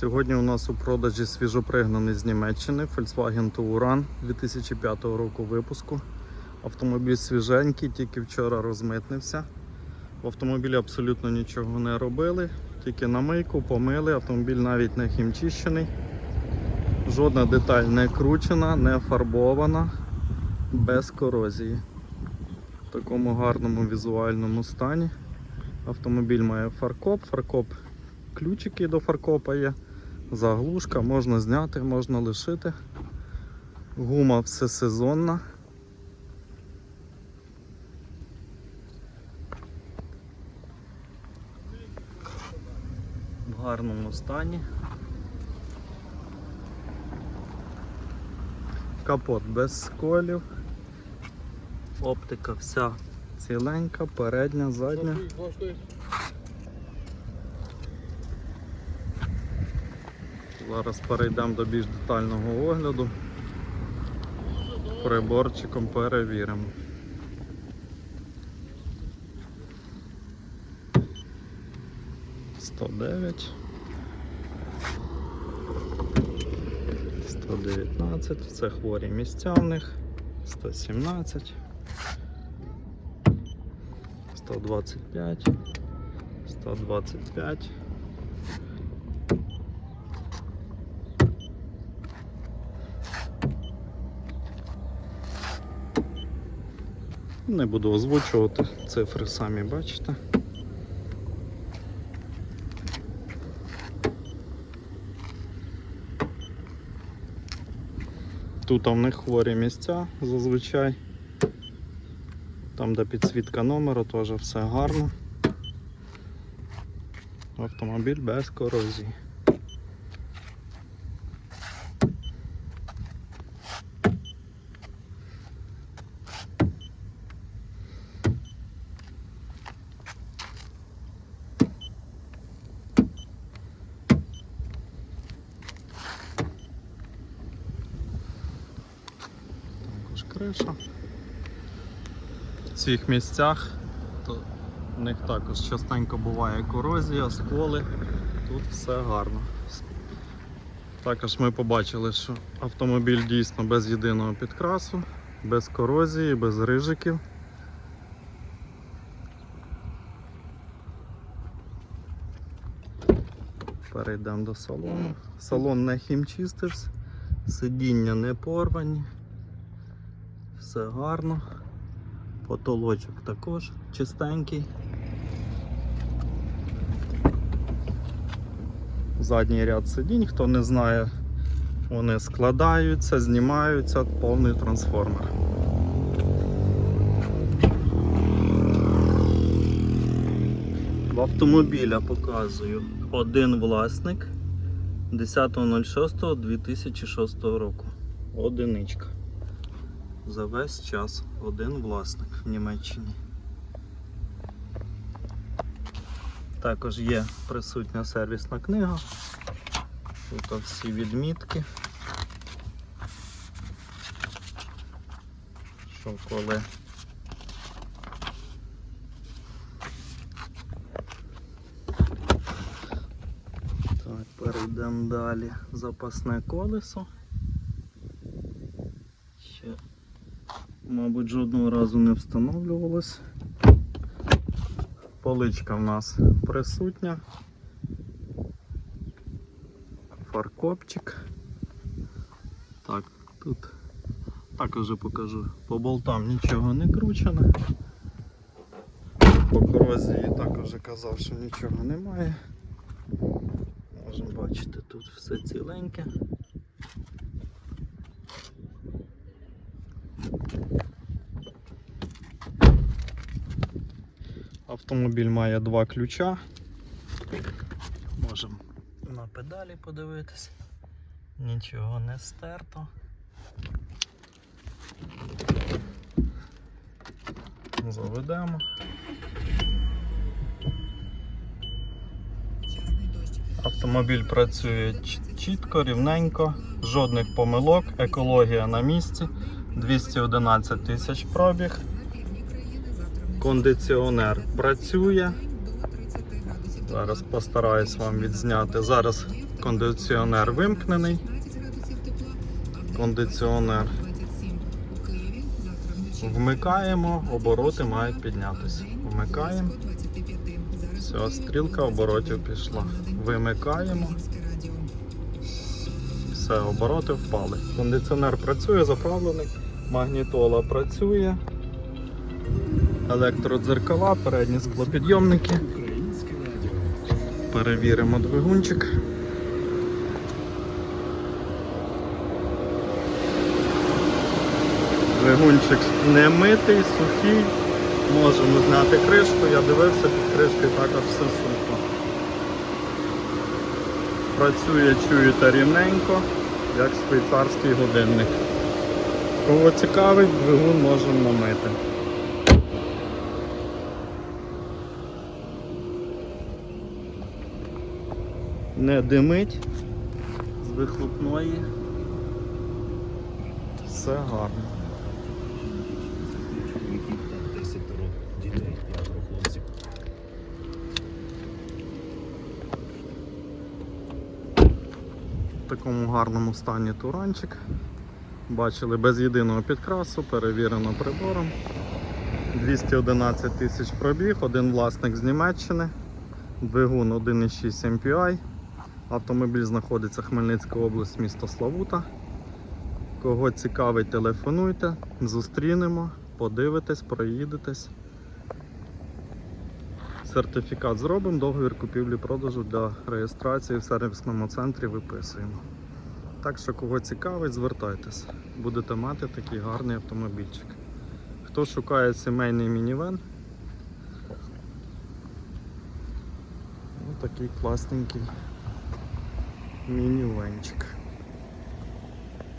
Сьогодні у нас у продажі свіжопригнаний з Німеччини Volkswagen Touran 2005 року випуску. Автомобіль свіженький, тільки вчора розмитнився. В автомобілі абсолютно нічого не робили, тільки на мийку, помили, автомобіль навіть не хімчищений. Жодна деталь не кручена, не фарбована, без корозії. В такому гарному візуальному стані. Автомобіль має фаркоп, фаркоп ключики до фаркопа є, заглушка, можна зняти, можна лишити. Гума всесезонна. В гарному стані. Капот без сколів. Оптика вся ціленька, передня, задня. Зараз перейдемо до більш детального огляду. Приборчиком перевіримо. Сто дев'ять. 119, це хворі місця в них, 117, 125, 125. Не буду озвучувати цифри, самі бачите. Тут в них хворі місця зазвичай. Там, де підсвітка номеру, теж все гарно. Автомобіль без корозії. Також криша. В цих місцях то в них також частенько буває корозія, сколи. Тут все гарно. Також ми побачили, що автомобіль дійсно без єдиного підкрасу, без корозії, без рижиків. Перейдемо до салону. Салон не хімчистився, сидіння не порвані. Все гарно. Потолочок також чистенький. Задній ряд сидінь, хто не знає, вони складаються, знімаються, повний трансформер. В автомобіля показую один власник 10.06.2006 року. Одиничка за весь час один власник в Німеччині. Також є присутня сервісна книга. Тут всі відмітки. Що коли. Так, перейдемо далі. Запасне колесо. Ще мабуть, жодного разу не встановлювалось. Поличка в нас присутня. Фаркопчик. Так, тут також покажу. По болтам нічого не кручено. По корозії також казав, що нічого немає. Можемо бачити, тут все ціленьке. Автомобіль має два ключа. Можемо на педалі подивитись. Нічого не стерто. Заведемо. Автомобіль працює чітко, рівненько, жодних помилок, екологія на місці, 211 тисяч пробіг. Кондиціонер працює. Зараз постараюсь вам відзняти. Зараз кондиціонер вимкнений. Кондиціонер вмикаємо, обороти мають піднятися. Вмикаємо. Все, стрілка оборотів пішла. Вимикаємо. Все, обороти впали. Кондиціонер працює, заправлений, магнітола працює. Електродзеркала, передні склопідйомники. Перевіримо двигунчик. Двигунчик не митий, сухий. Можемо зняти кришку. Я дивився під кришкою також все сухо. Працює, чуєте рівненько, як швейцарський годинник. Кого цікавить, двигун можемо намити. Не димить з вихлопної. Все гарно. Чоловіків та десятеро дітей, п'ятеро хлопців. В такому гарному стані туранчик. Бачили без єдиного підкрасу, перевірено прибором. 211 тисяч пробіг, один власник з Німеччини, двигун 1,6 MPI. Автомобіль знаходиться Хмельницька область, місто Славута. Кого цікавить, телефонуйте, зустрінемо, подивитесь, проїдетесь. Сертифікат зробимо, договір купівлі-продажу для реєстрації в сервісному центрі виписуємо. Так що, кого цікавить, звертайтесь. Будете мати такий гарний автомобільчик. Хто шукає сімейний мінівен, ось такий класненький мінівенчик.